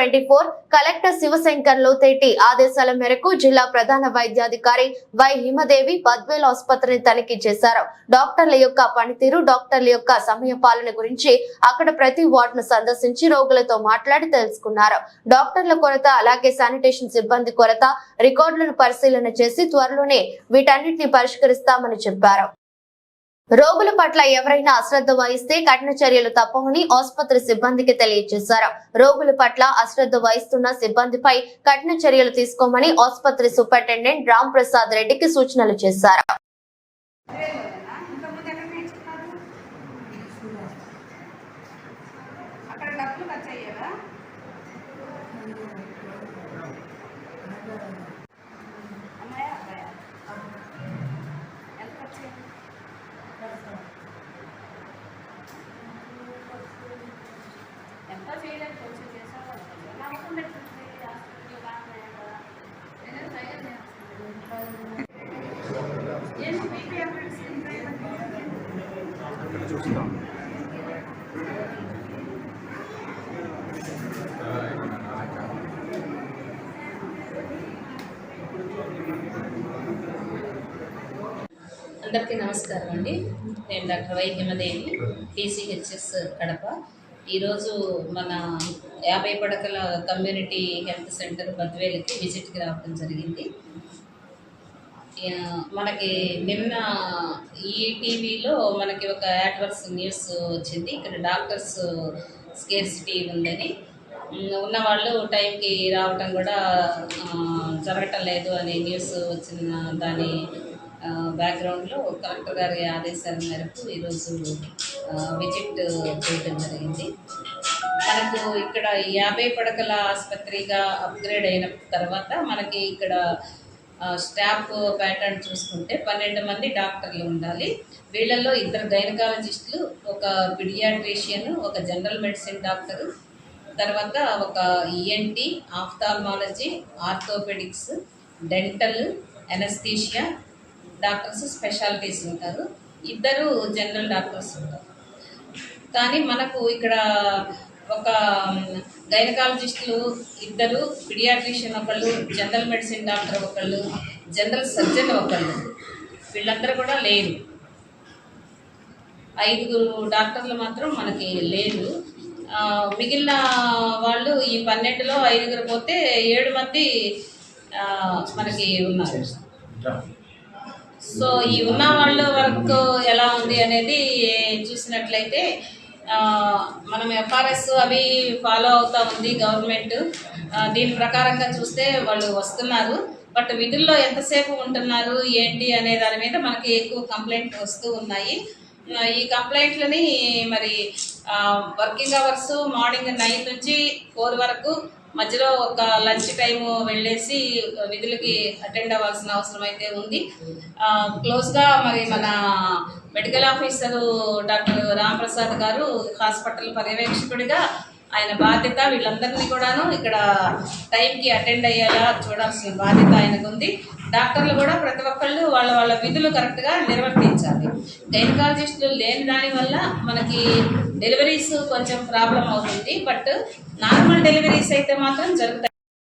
Twenty four collector Shivashankar Lotheti ఆదేశాల మేరకు జిల్లా ప్రధాన వైద్యాధికారి వై హిమదేవి బద్వేల్ ఆసుపత్రిని తనిఖీ చేశారు. డాక్టర్ల యొక్క పనితీరు డాక్టర్ల యొక్క సమయ పాలన గురించి అక్కడ ప్రతి వార్డును సందర్శించి రోగులతో మాట్లాడి తెలుసుకున్నారు. డాక్టర్ల కొరత అలాగే శానిటేషన్ సిబ్బంది కొరత రికార్డులను పరిశీలన చేసి త్వరలోనే వీటన్నిటిని పరిష్కరిస్తామని చెప్పారు. రోగుల పట్ల ఎవరైనా అశ్రద్ధ వహిస్తే కఠిన చర్యలు తప్పవని ఆసుపత్రి సిబ్బందికి తెలియజేశారు. రోగుల పట్ల అశ్రద్ధ వహిస్తున్న సిబ్బందిపై కఠిన చర్యలు తీసుకోమని ఆసుపత్రి సూపరింటెండెంట్ రామ్ ప్రసాద్ రెడ్డికి సూచనలు చేశారు. నమ్మకం హాస్పిటల్ బాగున్నాయి కదా నేను ట్రైన్ ఏంటి చూస్తాం అందరికీ నమస్కారం అండి. నేను doctor Y Himadevi PCHS Kadapa. ఈరోజు మన యాభై పడకల కమ్యూనిటీ హెల్త్ సెంటర్ బద్వేలకి విజిట్కి రావడం జరిగింది. మనకి నిన్న ఈ టీవీలో మనకి ఒక యాడ్వర్స్ న్యూస్ వచ్చింది. ఇక్కడ డాక్టర్స్ స్కేర్సిటీ ఉందని. ఉన్నవాళ్ళు టైంకి రావటం కూడా జరగటం లేదు అనే న్యూస్ వచ్చిన దాని బ్యాక్గ్రౌండ్లో కలెక్టర్ గారి ఆదేశాల మేరకు ఈరోజు విజిట్ చేయడం జరిగింది. మనకు ఇక్కడ యాభై పడకల ఆసుపత్రిగా అప్గ్రేడ్ అయిన తర్వాత మనకి ఇక్కడ స్టాఫ్ ప్యాటర్న్ చూసుకుంటే పన్నెండు మంది డాక్టర్లు ఉండాలి. వీళ్ళల్లో ఇద్దరు గైనకాలజిస్టులు ఒక పిడియాట్రిషియన్ ఒక జనరల్ మెడిసిన్ డాక్టరు తర్వాత ఒక ENT ophthalmology orthopaedics dental anaesthesia doctors specialities ఉంటారు. ఇద్దరు జనరల్ డాక్టర్స్ ఉంటారు. కానీ మనకు ఇక్కడ ఒక గైనకాలజిస్టులు ఇద్దరు పిడియాట్రిషియన్ ఒకళ్ళు జనరల్ మెడిసిన్ డాక్టర్ ఒకళ్ళు జనరల్ సర్జన్ ఒకళ్ళు. వీళ్ళందరూ కూడా లేరు. ఐదుగురు డాక్టర్లు మాత్రం మనకి లేదు మిగిలిన వాళ్ళు ఈ పన్నెండులో ఐదుగురు పోతే ఏడు మంది మనకి ఉన్నారు. సో ఈ ఉన్న వాళ్ళ వరకు ఎలా ఉంది అనేది చూసినట్లయితే మనం ఎఫ్ఆర్ఎస్ అవి ఫాలో అవుతూ ఉంది గవర్నమెంట్ దీని ప్రకారంగా చూస్తే వాళ్ళు వస్తున్నారు. బట్ విధుల్లో ఎంతసేపు ఉంటున్నారు ఏంటి అనే దాని మీద మనకి ఎక్కువ కంప్లైంట్ వస్తూ ఉన్నాయి. ఈ కంప్లైంట్లని మరి వర్కింగ్ అవర్స్ మార్నింగ్ నైన్ నుంచి ఫోర్ వరకు మధ్యలో ఒక లంచ్ టైం వెళ్ళేసి విధులకి అటెండ్ అవ్వాల్సిన అవసరం అయితే ఉంది. క్లోజ్గా మరి మన మెడికల్ ఆఫీసరు డాక్టర్ ప్రసాద్ గారు హాస్పిటల్ పర్యవేక్షకుడిగా ఆయన బాధ్యత వీళ్ళందరినీ కూడాను ఇక్కడ టైంకి అటెండ్ అయ్యేలా చూడాల్సిన బాధ్యత ఆయనకు ఉంది. డాక్టర్లు కూడా ప్రతి ఒక్కళ్ళు వాళ్ళ వాళ్ళ విధులు కరెక్ట్గా నిర్వర్తించాలి. గైనకాలజిస్టులు లేని దాని వల్ల మనకి డెలివరీస్ కొంచెం ప్రాబ్లం అవుతుంది. బట్ నార్మల్ డెలివరీస్ అయితే మాత్రం జరుగుతాయి.